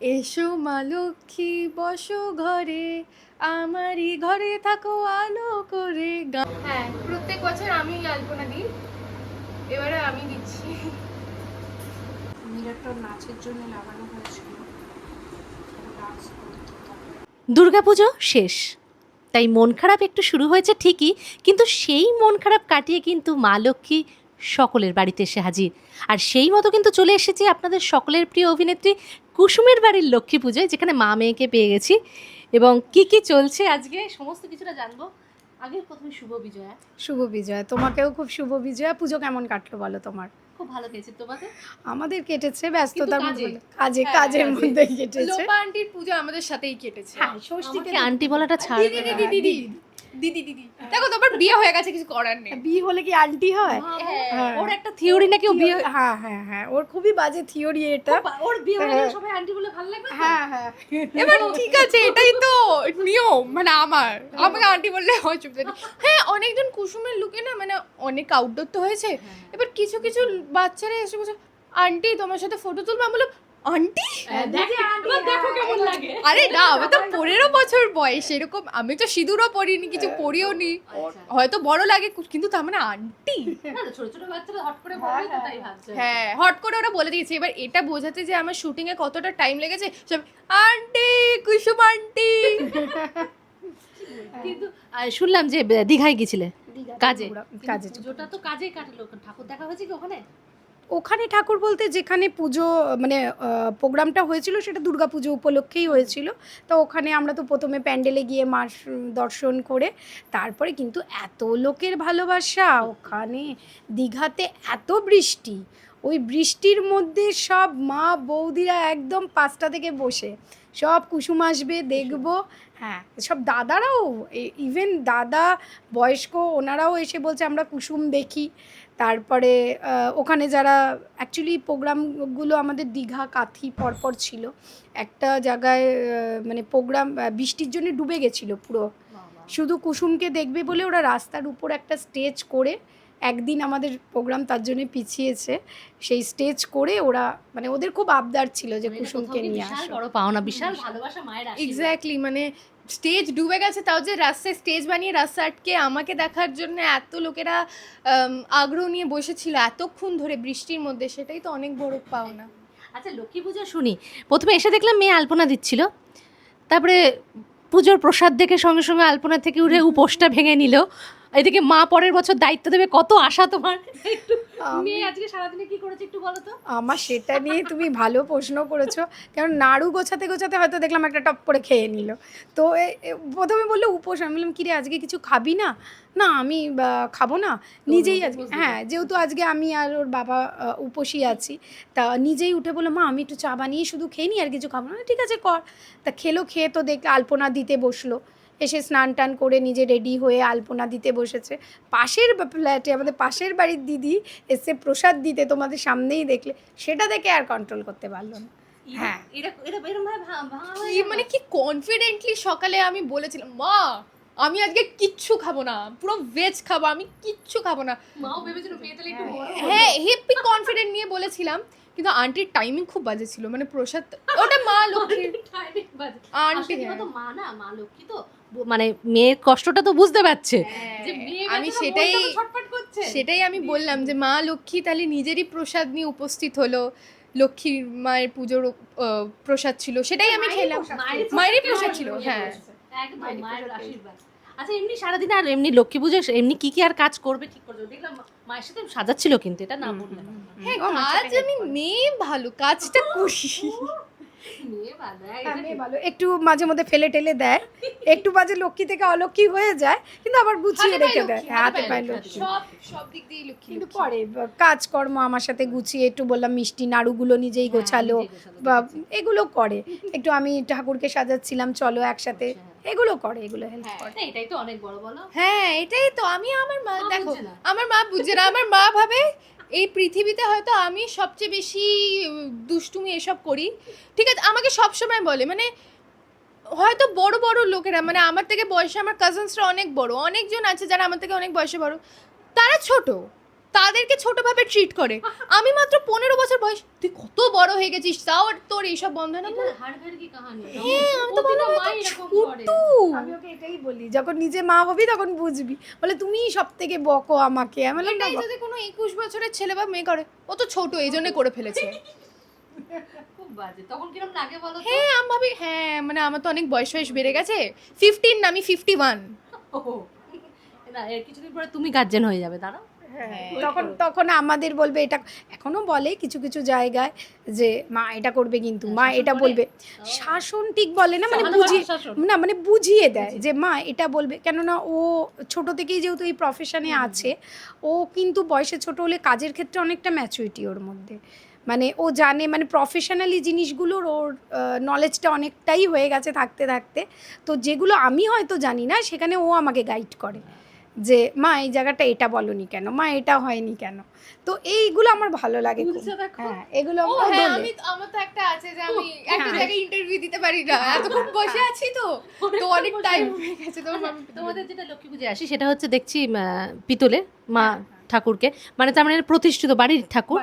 এসো মা লক্ষ্মী বসো ঘরে। আমারই ঘরে থাকো আলো করে হ্যাঁ প্রত্যেক বছর আমি আলপনা দিই। এবারে আমি দিচ্ছি। মিররটা নাচের জন্য লাগানো হয়েছিল। দুর্গাপুজো শেষ। তাই মন খারাপ একটু শুরু হয়েছে ঠিকই কিন্তু সেই মন খারাপ কাটিয়ে কিন্তু মা লক্ষ্মী সকলের বাড়িতে এসে হাজির। আর সেই মতো কিন্তু চলে এসেছি আপনাদের সকলের প্রিয় অভিনেত্রী কুসুমের বাড়ির লক্ষ্মী পুজোয় যেখানে মা মেয়েকে পেয়ে গেছি। এবং কি কি চলছে আজকে সমস্ত কিছুটা জানব। আগে প্রথমে শুভ বিজয়া। শুভ বিজয়। তোমাকেও খুব শুভ বিজয়া। পুজো কেমন কাটলো বলো তোমার? খুব ভালো গেছে তোমাদের? আমাদের কেটেছে ব্যস্ততার মধ্যে। কাজে হ্যাঁ, কাজের কাজে। মধ্যেই কেটেছে। লোপা আন্টির পুজো আমাদের সাথেই কেটেছে। হ্যাঁ ষষ্ঠীতে আন্টি বলাটা ছাড় দিদি দিদি। দিদি দিদি। দেখো তোমার বিয়ে হয়ে গেছে কিছু করার নেই। বিয়ে হলে কি আন্টি হয়? হ্যাঁ। ওর একটা থিওরি নাকি ও বিয়ে হ্যাঁ হ্যাঁ হ্যাঁ ওর খুবই বাজে থিওরি এটা। ওর বিয়ে হয়ে গেলে হ্যাঁ। সবাই আন্টি বলে ভালো লাগবে হ্যাঁ হ্যাঁ। এবার ঠিক আছে এটাই তো নিয়ম মানে আমার। আমাকে আন্টি বললে অসুবিধা নেই হ্যাঁ অনেকজন কুসুমের লুকে না মানে অনেক আউটডোর তো হয়েছে। এবার কিছু কিছু বাচ্চারা এসে বলছে আন্টি তোমার সাথে ফটো তুলবো? আমি বললাম আন্টি হ্যাঁ, দেখো, এবার দেখো কেমন লাগে। আরে না আমি তো পনেরো বছর বয়স এরকম আমি তো সিঁদুরও পরিনি কিছু পরিও নি। হয়তো বড় লাগে কিন্তু তার মানে আন্টি। না, না, ছোট ছোট বাচ্চারা হট করে বলবে তো তাই ভাবছে। হ্যাঁ হট করে ওরা বলে দিয়েছে এবার এটা বোঝাতে যে আমার শুটিং এ কতটা টাইম লেগেছে সব আন্টি কুসুম আন্টি। কিন্তু শুনলাম যে দীঘায় গেছিলে কাজে? কাজে। তো কাজেই কাটলো ঠাকুর দেখা হয়েছে কি ওখানে? ওখানে ঠাকুর বলতে যেখানে পুজো মানে প্রোগ্রামটা হয়েছিল সেটা দুর্গা পুজো উপলক্ষেই হয়েছিল। তো ওখানে আমরা তো প্রথমে প্যান্ডেলে গিয়ে মাস দর্শন করে, তারপরে কিন্তু এত লোকের ভালোবাসা, ওখানে দীঘাতে এত বৃষ্টি। ওই বৃষ্টির মধ্যে সব মা বৌদিরা একদম পাঁচটা থেকে বসে। সব কুসুম আসবে, দেখব। হ্যাঁ সব দাদারাও ইভেন দাদা বয়স্ক, ওনারাও এসে বলছে, আমরা কুসুম দেখি। তারপরে ওখানে যারা অ্যাকচুয়ালি প্রোগ্রামগুলো আমাদের দীঘা কাথি পরপর ছিল। একটা জায়গায় মানে প্রোগ্রাম বৃষ্টির জন্য ডুবে গেছিল পুরো। শুধু কুসুমকে দেখবে বলে ওরা রাস্তার উপর একটা স্টেজ করে একদিন আমাদের প্রোগ্রাম তার জন্য পিছিয়েছে। সেই স্টেজ করে ওরা মানে ওদের খুব আবদার ছিল যে কুসুমকে নিয়ে আসো। বড় পাওনা বিশাল ভালোবাসা মায়ের। এক্স্যাক্টলি মানে স্টেজ ডুবে গেছে তাও যে রাস্তায় স্টেজ বানিয়ে রাস্তা আটকে আমাকে দেখার জন্য এত লোকেরা আগ্রহ নিয়ে বসেছিল এতক্ষণ ধরে বৃষ্টির মধ্যে সেটাই তো অনেক বড় পাওনা। আচ্ছা লক্ষ্মী পুজো শুনি। প্রথমে এসে দেখলাম মেয়ে আলপনা দিচ্ছিল। তারপরে পুজোর প্রসাদ দেখে সঙ্গে সঙ্গে আলপনা থেকে উঠে উপোসটা ভেঙে নিল। এদিকে মা পরের বছর দায়িত্ব দেবে কত আশা তোমার? একটু মেয়ে আজকে সারাদিনে কি করেছে একটু বলো তো? আমার সেটা নিয়ে তুমি ভালো প্রশ্ন করেছ কারণ নাড়ু গোছাতে গোছাতে হয়তো দেখলাম একটা টপ করে খেয়ে নিল। তো প্রথমে বলল উপোস আমি বললাম কিরে আজকে কিছু খাবি না? না আমি খাব না। নিজেই আজকে হ্যাঁ যেহেতু আজকে আমি আর ওর বাবা উপোসই আছি তা নিজেই উঠে বলল মা আমি একটু চা বানিয়ে শুধু খেয়ে নিই আর কিছু খাব না "না, ঠিক আছে কর। তা খেলো খেয়ে তো দেখ আলপনা দিতে বসল। এসে স্নান টান করে নিজে রেডি হয়ে আলপনা দিতে বসেছে পাশের ফ্ল্যাটে আমাদের পাশের বাড়ির দিদি এসে প্রসাদ দিতে তোমাদের সামনেই দেখলে সেটা দেখে আর কন্ট্রোল করতে পারল না হ্যাঁ। গেল? মানে কি কনফিডেন্টলি সকালে আমি বলেছিলাম মা আমি আজকে কিচ্ছু খাব না পুরো ভেজ খাব আমি কিচ্ছু খাব না মাও ভেবেছিল মেয়ে একটু হ্যাঁ হেপি কনফিডেন্ট নিয়ে বলেছিলাম কিন্তু আন্টির টাইমিং খুব বাজে ছিল মানে প্রসাদ ওটা মা লক্ষ্মীর। আন্টি বলতো, মা না মা লক্ষ্মী তো মানে মেয়ের কষ্টটা তো বুঝতে পারছে। হ্যাঁ, আমি সেটাই সেটাই আমি বললাম যে মা লক্ষ্মী তাহলে নিজেরই প্রসাদ নিয়ে উপস্থিত হলো। লক্ষ্মীর মায়ের পুজোর প্রসাদ ছিল সেটাই আমি খেলাম। মায়েরই প্রসাদ ছিল হ্যাঁ। একদম মায়ের আশীর্বাদ। আচ্ছা এমনি সারাদিন আর এমনি লক্ষ্মী পুজো এমনি কি কি আর কাজ করবে ঠিক করবে? দেখলাম মায়ের সাথে সাজাচ্ছিল কিন্তু এটা না বললে না। হ্যাঁ কাজ আমি মেয়ে ভালো কাজটা করি। হ্যাঁ, হ্যাঁ, মেয়ে ভালো। একটু মাঝে মধ্যে ফেলে টেলে দেয়। একটু মাঝে লক্ষ্মী থেকে অলক্ষ্মী হয়ে যায় কিন্তু আবার গুছিয়ে হাতে পায়ে রেখে দেয়। লক্ষ্মী, হ্যাঁ, হাতে পায় লক্ষ্মী। সব সব দিক দিয়ে লক্ষ্মী কিন্তু লক্ষ্মী। ব- কাজকর্ম আমার সাথে গুছিয়ে একটু বললাম মিষ্টি নাড়ুগুলো নিজেই হ্যাঁ, গোছালো নিজেই গোছালো, বা এগুলো করে। একটু আমি ঠাকুরকে সাজাচ্ছিলাম চলো একসাথে। আচ্ছা। এগুলো করে এগুলো হেল্প হ্যাঁ। করে। এটাই তো অনেক বড় বলো। হ্যাঁ এটাই তো আমি আমার মা মা দেখো আমার মা বুঝে না আমার মা ভাবে এই পৃথিবীতে হয়তো আমি সবচেয়ে বেশি দুষ্টুমি এসব করি। ঠিক আছে আমাকে সব সময় বলে মানে হয়তো বড় বড় লোকেরা মানে আমার থেকে বয়সে আমার কাজিনসরা অনেক বড় অনেকজন আছে যারা আমার থেকে অনেক বয়সে বড় তারা ছোট। তাদেরকে ছোটভাবে ট্রিট করে। আমি মাত্র পনেরো বছর বয়স। তুই কত বড় হয়ে গেছিস? তাও আর তোর এইসব বন্ধ না? এটা হাড় কি কাহানি? হ্যাঁ আমি তো ওকে এটাই বলি যখন নিজে মা হবি তখন বুঝবি। বলে তুমি সব থেকে বকো আমাকে। আমি বললাম, না যদি কোনো একুশ বছরের ছেলে বা মেয়ে করে ও তো ছোট এই জন্য করে ফেলেছে। খুব বাজে। তখন কিরম লাগে বলো হ্যাঁ আমি ভাবি হ্যাঁ মানে আমার তো অনেক বয়স বয়স বেড়ে গেছে। ফিফটিন না আমি ফিফটি ওয়ান না এর কিছুদিন পরে তুমি গার্জেন হয়ে যাবে দাঁড়াও। তখন তখন আমাদের বলবে এটা এখনও বলে কিছু কিছু জায়গায় যে মা এটা করবে কিন্তু মা এটা বলবে। শাসন ঠিক বলে না মানে বুঝিয়ে না মানে বুঝিয়ে দেয় যে মা এটা বলবে। কেননা ও ছোট থেকেই যেহেতু এই প্রফেশনে আছে ও কিন্তু বয়সে ছোট হলে কাজের ক্ষেত্রে অনেকটা ম্যাচুরিটি ওর মধ্যে। মানে ও জানে মানে প্রফেশনালি জিনিসগুলোর ওর নলেজটা অনেকটাই হয়ে গেছে থাকতে থাকতে। তো যেগুলো আমি হয়তো জানি না সেখানে ও আমাকে গাইড করে। যে মা এই জায়গাটা এটা বলনি কেন? মা এটা হয়নি কেন? তো এইগুলো আমার ভালো লাগে হ্যাঁ এগুলো হ্যাঁ। আমি আমার তো একটা আছে যে আমি একটা হ্যাঁ। জায়গায় ইন্টারভিউ দিতে পারি না। এতক্ষণ বসে আছি তো। তো অনেক টাইম হয়ে গেছে তো আচ্ছা, তোমাদের যেটা লক্ষ্মী পুজো আসি সেটা হচ্ছে দেখছি পিতলে পিতলের মা ঠাকুরকে মানে তার মানে প্রতিষ্ঠিত বাড়ির ঠাকুর।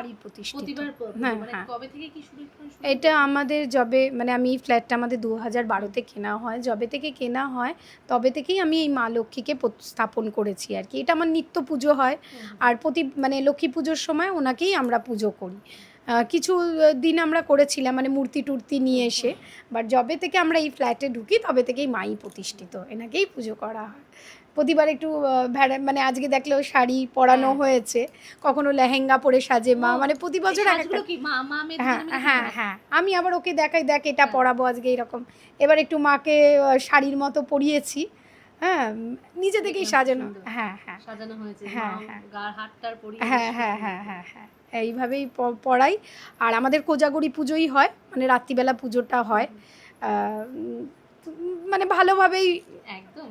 হ্যাঁ, মানে হ্যাঁ। কবে থেকে কি শুরু শুরু শুরু এটা আমাদের যবে মানে আমি এই ফ্ল্যাটটা আমাদের দু হাজার বারোতে কেনা হয়। যবে থেকে কেনা হয় তবে থেকেই আমি এই মা লক্ষ্মীকে স্থাপন করেছি আর কি। এটা আমার নিত্য পুজো হয়। আর প্রতি মানে লক্ষ্মী পুজোর সময় ওনাকেই আমরা পুজো করি। কিছু দিন আমরা করেছিলাম মানে মূর্তি টুর্তি নিয়ে এসে। বাট যবে থেকে আমরা এই ফ্ল্যাটে ঢুকি তবে থেকেই মাই প্রতিষ্ঠিত। এনাকেই পুজো করা হয়। প্রতিবার একটু ভেড়া মানে আজকে দেখলেও শাড়ি পরানো হ্যাঁ। হয়েছে কখনো লেহেঙ্গা পরে সাজে মা মানে প্রতি বছর হ্যাঁ হ্যাঁ হ্যাঁ আমি আবার ওকে দেখাই দেখ এটা হ্যাঁ। পরাবো আজকে এরকম। এবার একটু মাকে শাড়ির মতো পরিয়েছি হ্যাঁ নিজে থেকেই সাজানো। হ্যাঁ হ্যাঁ। সাজানো হয়েছে হ্যাঁ, হ্যাঁ। হ্যাঁ হ্যাঁ হ্যাঁ হ্যাঁ হ্যাঁ। এইভাবেই পড়াই। আর আমাদের কোজাগরি পুজোই হয় মানে রাত্রিবেলা পুজোটা হয়। মানে ভালোভাবেই একদম।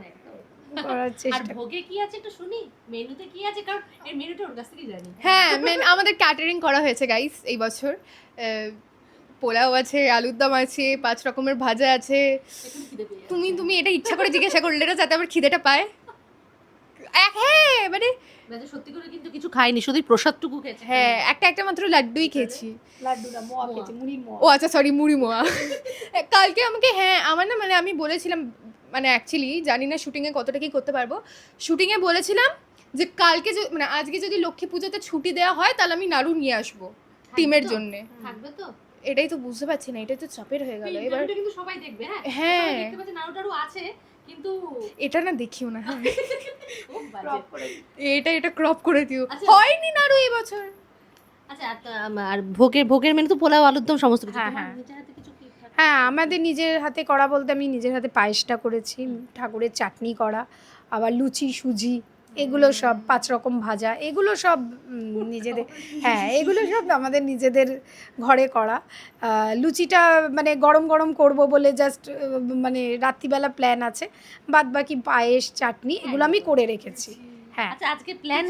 করার আর ভোগে কি আছে একটু শুনি? মেনুতে কি আছে? কারণ এই মেনুটা ওর কাছ থেকেই জানি। হ্যাঁ মেন আমাদের ক্যাটারিং করা হয়েছে গাইস এই বছর। পোলাও আছে আলুর দম আছে পাঁচ রকমের ভাজা আছে। তুমি তুমি এটা ইচ্ছা করে জিজ্ঞাসা করলে না যাতে আমার খিদেটা পায়। হ্যাঁ মানে সত্যি করে কিন্তু কিছু খাইনি শুধু প্রসাদটুকু খেয়েছে। হ্যাঁ একটা একটা মাত্র লাড্ডুই খেয়েছি। লাড্ডুরা মোয়া মোয়া। মুড়ি মোয়া। ও আচ্ছা সরি মুড়ি মোয়া। কালকে আমাকে হ্যাঁ আমার না মানে আমি বলেছিলাম মানে অ্যাকচুয়ালি জানি না শুটিংয়ে কতটা কি করতে পারব। শুটিংয়ে বলেছিলাম যে কালকে যে- মানে আজকে যদি লক্ষ্মী পুজোতে ছুটি দেওয়া হয় তাহলে আমি নাড়ু নিয়ে আসব টিমের জন্যে। থাকবে তো? এটাই তো বুঝতে পারছি না এটাই তো চাপের হয়ে গেল। এবার কিন্তু সবাই দেখবে হ্যাঁ? হ্যাঁ। আছে কিন্তু এটা না দেখিও না। হ্যাঁ এটা এটা ক্রপ করে দিও। আচ্ছা। হয়নি নাড়ু এই বছর। আচ্ছা আর ভোগের ভোগের মেনু তো পোলাও আলুর দম সমস্ত কিছু। হ্যাঁ, হ্যাঁ। কিছু হ্যাঁ আমাদের নিজের হাতে করা বলতে আমি নিজের হাতে পায়েসটা করেছি ঠাকুরের চাটনি করা আবার লুচি সুজি এগুলো সব পাঁচ রকম ভাজা এগুলো সব নিজেদের হ্যাঁ এগুলো সব আমাদের নিজেদের ঘরে করা। লুচিটা মানে গরম গরম করব বলে জাস্ট মানে রাত্রিবেলা প্ল্যান আছে বাদ বাকি পায়েস চাটনি এগুলো আমি করে রেখেছি। হ্যাঁ। আচ্ছা আজকে প্ল্যান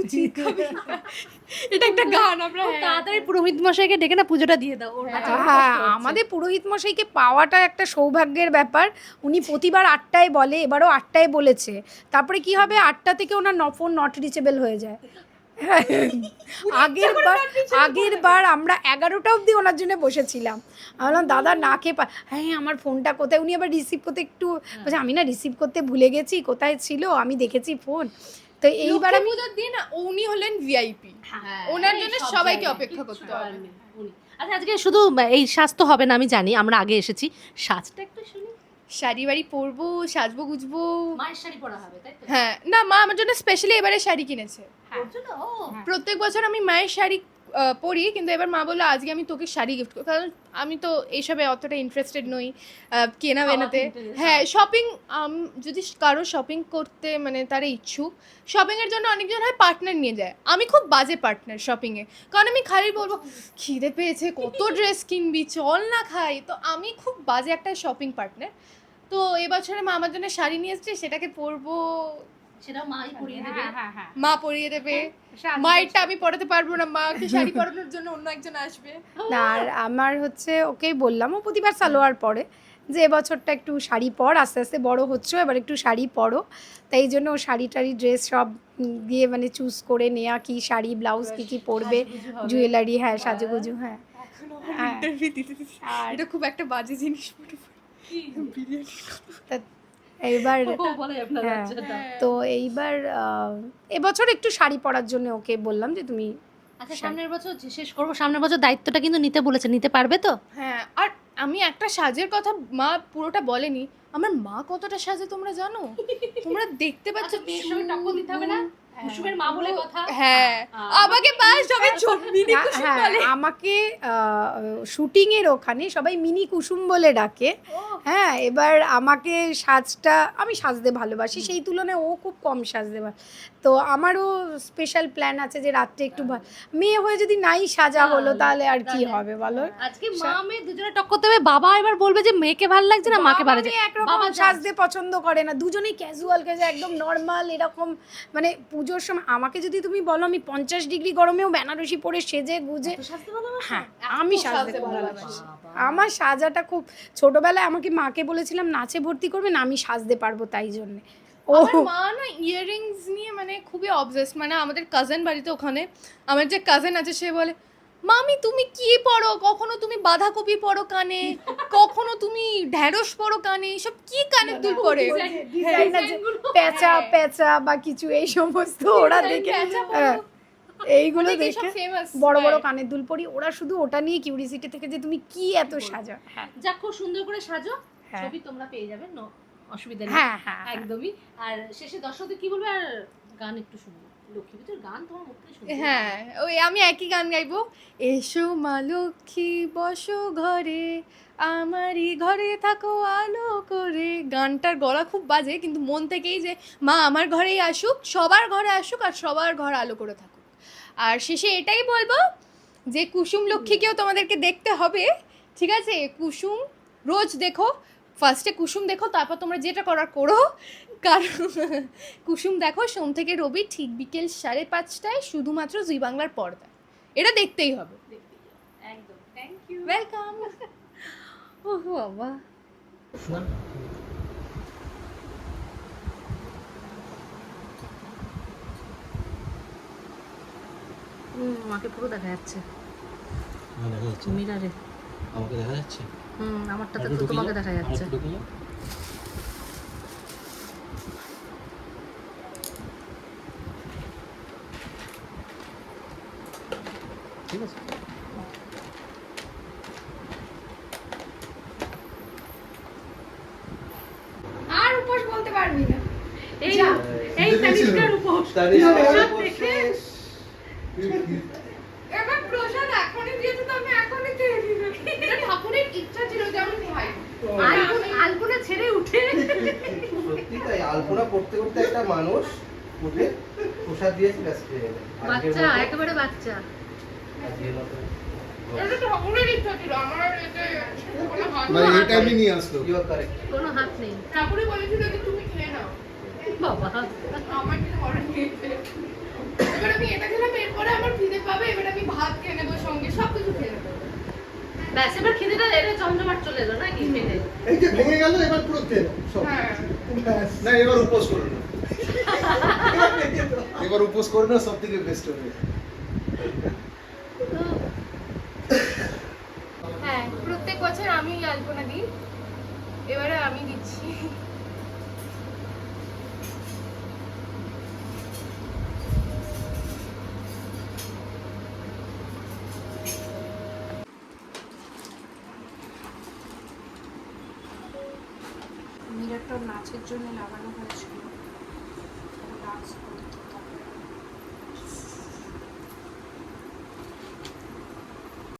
এটা একটা গান আমরা হ্যাঁ। তাড়াতাড়ি পুরোহিত মশাইকে ডেকে না পুজোটা দিয়ে দাও খুব হ্যাঁ আমাদের পুরোহিত মশাইকে পাওয়াটা একটা সৌভাগ্যের ব্যাপার। উনি প্রতিবার আটটায় বলে এবারও আটটায় বলেছে। তারপরে কি হবে আটটা থেকে ওনার ফোন নট রিচেবল হয়ে যায়। আগের বার আগের বার আমরা এগারোটা অবধি ওনার জন্য বসেছিলাম। বললাম দাদা না খেয়ে পা হ্যাঁ আমার ফোনটা কোথায়? উনি আবার রিসিভ করতে একটু বলছে আমি না রিসিভ করতে ভুলে গেছি কোথায় ছিল? আমি দেখেছি ফোন তো এইবার আমি পুজোর দিন উনি হলেন ভিআইপি হ্যাঁ, ওনার জন্য সবাইকে অপেক্ষা করতে হবে। আচ্ছা আজকে শুধু এই স্বাস্থ্য হবে না আমি জানি আমরা আগে এসেছি। সাজটা একটু শুনি। শাড়ি বাড়ি পরবো সাজবো গুজবো। মায়ের শাড়ি পরা হবে তাই তো? হ্যাঁ না মা আমার জন্য স্পেশালি এবারে শাড়ি কিনেছে। হ্যাঁ। প্রত্যেক বছর আমি মায়ের শাড়ি পরি কিন্তু এবার মা বলল আজকে আমি তোকে শাড়ি গিফট করব। কারণ আমি তো এইসবে অতটা ইন্টারেস্টেড নই কেনা বেনাতে। হ্যাঁ শপিং যদি কারও শপিং করতে মানে তারা ইচ্ছুক শপিংয়ের জন্য অনেকজন হয় পার্টনার নিয়ে যায়। আমি খুব বাজে পার্টনার শপিংয়ে কারণ আমি খালি বলব খিদে পেয়েছে কত ড্রেস কিনবি চল না খাই। তো আমি খুব বাজে একটা শপিং পার্টনার তো এবছরে মা আমার জন্য শাড়ি নিয়ে এসছে সেটাকে পরবো সেটাও মাই পরিয়ে দেবে। হ্যাঁ হ্যাঁ হ্যাঁ। মা পরিয়ে দেবে। মায়েরটা আমি পড়াতে পারব না মাকে শাড়ি পরানোর জন্য অন্য একজন আসবে। না আর আমার হচ্ছে ওকেই বললাম ও প্রতিবার সালোয়ার পরে যে এবছরটা একটু শাড়ি পর আস্তে আস্তে বড় হচ্ছে এবার একটু শাড়ি পরো। তাই জন্য ও শাড়ি টাড়ি ড্রেস সব দিয়ে মানে চুজ করে নেওয়া কি শাড়ি ব্লাউজ কি কি পরবে জুয়েলারি হ্যাঁ সাজুগুজু হ্যাঁ। হ্যাঁ। এটা খুব একটা বাজে জিনিস বিরিয়ানি তা- এইবার হ্যাঁ। তো এইবার এবছর একটু শাড়ি পরার জন্য ওকে বললাম যে তুমি আচ্ছা সামনের বছর যে শেষ করব সামনের বছর দায়িত্বটা কিন্তু নিতে বলেছে নিতে পারবে তো? হ্যাঁ আর আমি একটা সাজের কথা মা পুরোটা বলেনি। আমার মা কতটা সাজে তোমরা জানো? তোমরা দেখতে পাচ্ছ আচ্ছা, মেয়ের সঙ্গে টক্কর দিতে হবে না? কুসুমের মা বলে কথা? হ্যাঁ আমাকে পাস সবাই মিনি হ্যাঁ, কুসুম হ্যাঁ, বলে। আমাকে শুটিং এর ওখানে সবাই মিনি কুসুম বলে ডাকে। হ্যাঁ এবার আমাকে সাজটা আমি সাজতে ভালোবাসি সেই তুলনায় ও খুব কম সাজতে ভালো তো আমারও স্পেশাল প্ল্যান আছে যে রাত্রে একটু মেয়ে হয়ে যদি নাই সাজা হলো তাহলে আর কি হবে বলো? আজকে মা মেয়ে দুজনে টক্কর দেবে বাবা এবার বলবে যে মেয়েকে ভালো লাগছে না মাকে ভালো লাগছে বাবা একরকম সাজতে পছন্দ করে না দুজনেই ক্যাজুয়াল ক্যাজুয়াল একদম নর্মাল এরকম মানে পুজোর সময় আমাকে যদি তুমি বলো আমি পঞ্চাশ ডিগ্রি গরমেও বেনারসি পরে সেজে গুজে হ্যাঁ আমি সাজতে ভালোবাসি। আমার সাজাটা খুব ছোটবেলায় আমাকে মাকে বলেছিলাম নাচে ভর্তি করবে না আমি সাজতে পারব তাই জন্যে। আমার মা না ইয়াররিংস নিয়ে মানে খুবই অবজেস্ট মানে আমাদের কাজিন বাড়িতে ওখানে আমার যে কাজিন আছে সে বলে মামি তুমি কি পড়ো? কখনো তুমি বাঁধাকপি পড়ো কানে? কখনো তুমি ঢ্যাঁড়স পড়ো কানে? এসব কি কানের দুল পরে যে পেঁচা পেঁচা বা কিছু এই সমস্ত ওরা দেখে। হ্যাঁ, এইগুলো দেখে বড় বড় কানের দুল পরি ওরা শুধু ওটা নিয়ে কিউরিসিটি থেকে যে তুমি কি এত সাজা হ্যাঁ। যাক খুব সুন্দর করে সাজো। হ্যাঁ। ছবি তোমরা পেয়ে যাবে নো অসুবিধা নেই। হ্যাঁ হ্যাঁ হ্যাঁ। একদমই। আর শেষে দর্শকদের কি বলবে? আর গান একটু শুনব হ্যাঁ ওই আমি একই গান গাইবো। এসো মা লক্ষ্মী বসো ঘরে। আমারই ঘরে থাকো আলো করে। গানটার গলা খুব বাজে কিন্তু মন থেকেই যে মা আমার ঘরেই আসুক সবার ঘরে আসুক আর সবার ঘর আলো করে থাকুক। আর শেষে এটাই বলব যে কুসুম লক্ষ্মীকেও তোমাদেরকে দেখতে হবে। ঠিক আছে? কুসুম রোজ দেখো। ফার্স্টে কুসুম দেখো তারপর তোমরা যেটা করার করো। কারণ কুসুম দেখো সোম থেকে রবি ঠিক বিকেল সাড়ে পাঁচটায় শুধুমাত্র জি বাংলার পর্দায়। এটা দেখতেই হবে। একদম। থ্যাংক ইউ ওয়েলকাম ও বাবা। হুম মাকে পুরো দেখা যাচ্ছে। হ্যাঁ, দেখা যাচ্ছে। মিরারে আমাকে দেখা যাচ্ছে? হুম আমারটাতে তো তোমাকে দেখা যাচ্ছে। ঠিক আছে। আর উপোস বলতে পারবি না। এই। এই তানিষ্কার উপোস। এবার প্রসাদ এখনই দিয়েছে তো আমি এখনই খেয়ে দিলাম এটা ঠাকুরের ইচ্ছা ছিল যে আমি খাই আলপনা আলপনা ছেড়ে উঠে। সত্যি তাই আলপনা পড়তে পড়তে একটা মানুষ উঠে প্রসাদ দিয়েছে ব্যাস খেয়ে বাচ্চা একেবারে বাচ্চা। কোনো হাত মানে নেই। কোনো হাত নেই। ঠাকুরই বলেছিল যে তুমি খেয়ে নাও। বাবা। আমার কিছু এবার আমি এটা এরপরে আমার খিদে পাবে এবার আমি ভাত খেয়ে নেব সঙ্গে সব কিছু খেয়ে নেব। ব্যাস এবার খিদেটা এটা জমজমাট চলে এলো নাকি পেটে এই যে ভেঙে গেল এবার পুরো তেল সব। হ্যাঁ। না এবার উপোস করো না। এবার উপোস করে না সব থেকে বেস্ট হবে। হ্যাঁ প্রত্যেক বছর আমি আলপনা দিই এবারে আমি দিচ্ছি মিরারটা নাচের জন্য লাগানো হয়েছিল